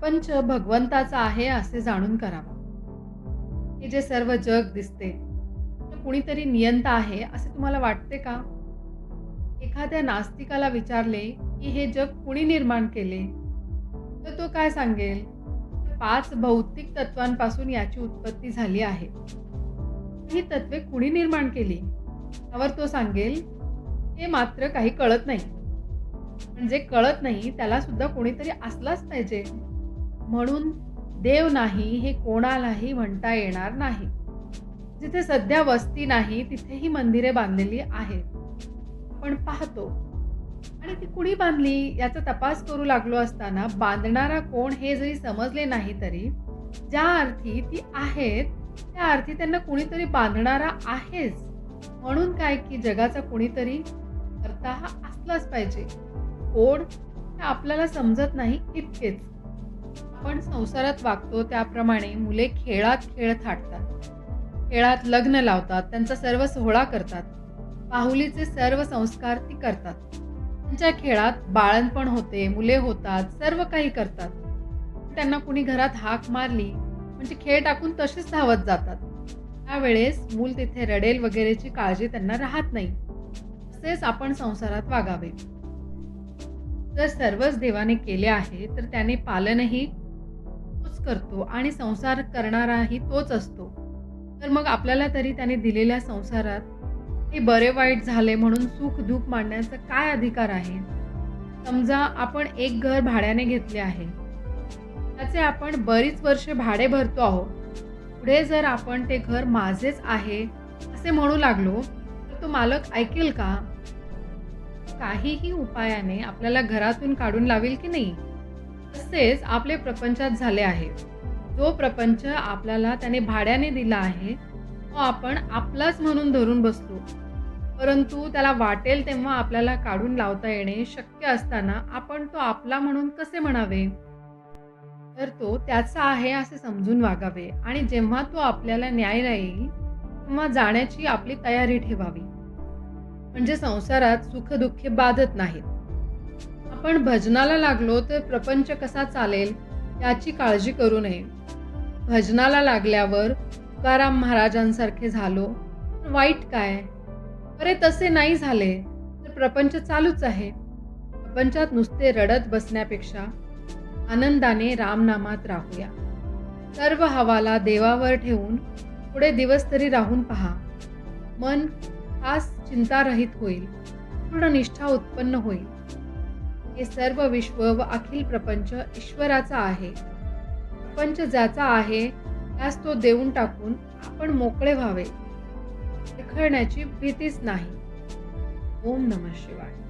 प्रपंच भगवंताचा आहे असे जाणून करावं. हे जे सर्व जग दिसते कुणीतरी नियंता आहे असे तुम्हाला वाटते का? एखाद्या नास्तिकाला विचारले की हे जग कुणी निर्माण केले? तर तो काय सांगेल? पाच भौतिक तत्वांपासून याची उत्पत्ती झाली आहे. ही तत्वे कुणी निर्माण केली? त्यावर तो सांगेल हे मात्र काही कळत नाही. म्हणजे कळत नाही त्याला सुद्धा कोणीतरी असलाच पाहिजे. म्हणून देव नाही हे कोणालाही म्हणता येणार नाही. जिथे सध्या वस्ती नाही तिथेही मंदिरे बांधलेली आहेत. पण पाहतो. आणि ती कुणी बांधली याचा तपास करू लागलो असताना बांधणारा कोण हे जरी समजले नाही तरी ज्या अर्थी ती आहेत त्या अर्थी त्यांना कुणीतरी बांधणारा आहेच. म्हणून काय की जगाचा कुणीतरी करता हा असलाच पाहिजे. कोण हे आपल्याला समजत नाही इतकेच. आपण संसारात वागतो त्याप्रमाणे मुले खेळात खेळ थाटतात. खेळात लग्न लावतात त्यांचा सर्व सोहळा करतात. पाहुलीचे सर्व संस्कार ती करतात. त्यांच्या खेळात बाळणपण होते मुले होतात सर्व काही करतात. त्यांना कुणी घरात हाक मारली म्हणजे खेळ टाकून तसेच धावत जातात. त्यावेळेस मूल तिथे रडेल वगैरेची काळजी त्यांना राहत नाही. तसेच आपण संसारात वागावे. जर सर्वच देवाने केले आहे तर त्याने पालनही करतो आणि संसार करणाराही तोच असतो. तर मग आपल्याला तरी त्याने दिलेल्या संसारात हे बरे वाईट झाले म्हणून सुख दुःख मांडण्याचा काय अधिकार आहे? समजा आपण एक घर भाड्याने घेतले आहे. त्याचे आपण बरीच वर्षे भाडे भरतो आहोत. पुढे जर आपण ते घर माझेच आहे असे म्हणू लागलो तर तो मालक ऐकेल का? काहीही उपायाने आपल्याला घरातून काढून लावेल की नाही? तसेच आपले प्रपंचात झाले आहे. जो प्रपंच आपल्याला त्याने भाड्याने दिला आहे तो आपण आपलाच म्हणून धरून बसतो. परंतु त्याला वाटेल तेव्हा आपल्याला काढून लावता येणे शक्य असताना आपण तो आपला म्हणून कसे म्हणावे? तर तो त्याचा आहे असे समजून वागावे आणि जेव्हा तो आपल्याला न्याय येईल तेव्हा जाण्याची आपली तयारी ठेवावी. म्हणजे संसारात सुखदुःखे बाधत नाहीत. आपण भजनाला लागलो तर प्रपंच कसा चालेल याची काळजी करू नये. भजनाला लागल्यावर तुकाराम महाराजांसारखे झालो वाईट काय? अरे तसे नाही झाले तर प्रपंच चालूच आहे. प्रपंचात नुसते रडत बसण्यापेक्षा आनंदाने रामनामात राहूया. सर्व हवाला देवावर ठेवून पुढे दिवस तरी राहून पहा. मन खास चिंतारहित होईल पूर्ण निष्ठा उत्पन्न होईल. हे सर्व विश्व व अखिल प्रपंच ईश्वराचा आहे. प्रपंच ज्याचा आहे त्यास तो देऊन टाकून आपण मोकळे व्हावे. विखळण्याची भीतीच नाही. ओम नमः शिवाय.